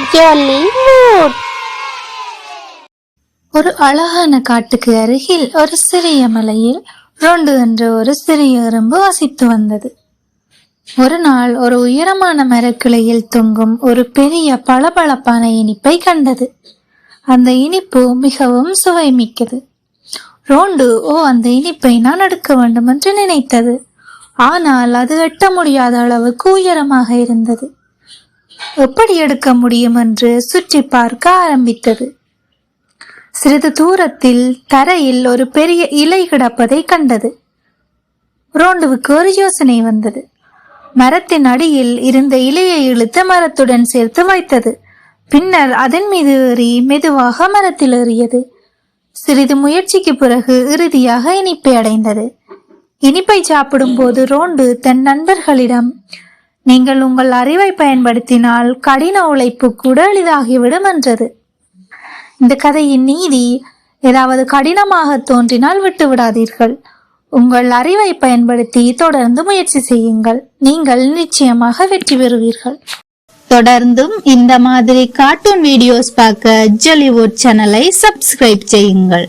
Jollywood ஒரு அழகான காட்டுக்கு அருகில் ஒரு சிறிய மலையில் ரொண்டு என்ற ஒரு சிறிய எறும்பு வசித்து வந்தது. ஒரு நாள் ஒரு உயரமான மரக்கிளையில் தொங்கும் ஒரு பெரிய பளபளப்பான இனிப்பை கண்டது. அந்த இனிப்பு மிகவும் சுவைமிக்கது. ரோண்டு ஓ அந்த இனிப்பை நான் எடுக்க வேண்டும் என்று நினைத்தது. ஆனால் அது எட்ட முடியாத அளவுக்கு உயரமாக இருந்தது. எப்படி எடுக்க முடியும் என்று சுற்றி பார்க்க ஆரம்பித்தது. சிறிது தூரத்தில் தரையில் ஒரு பெரிய இலை கிடப்பதை கண்டது. ரோண்டுவுக்கு ஒரு யோசனை வந்தது. மரத்தின் அடியில் இருந்த இலையை இழுத்து மரத்துடன் சேர்த்து வைத்தது. பின்னர் அதன் மீது ஏறி மெதுவாக மரத்தில் ஏறியது. சிறிது முயற்சிக்கு பிறகு இறுதியாக இனிப்பை அடைந்தது. இனிப்பை சாப்பிடும்போது ரோண்டு தன் நண்பர்களிடம் நீங்கள் உங்கள் அறிவை பயன்படுத்தினால் கடின உழைப்பு கூட எளிதாகிவிடும் என்றது. இந்த கதையின் நீதி ஏதாவது கடினமாக தோன்றினால் விட்டு விடாதீர்கள் உங்கள் அறிவை பயன்படுத்தி தொடர்ந்து முயற்சி செய்யுங்கள். நீங்கள் நிச்சயமாக வெற்றி பெறுவீர்கள். தொடர்ந்தும் இந்த மாதிரி கார்ட்டூன் வீடியோஸ் பார்க்க ஜாலிவுட் சேனலை சப்ஸ்கிரைப் செய்யுங்கள்.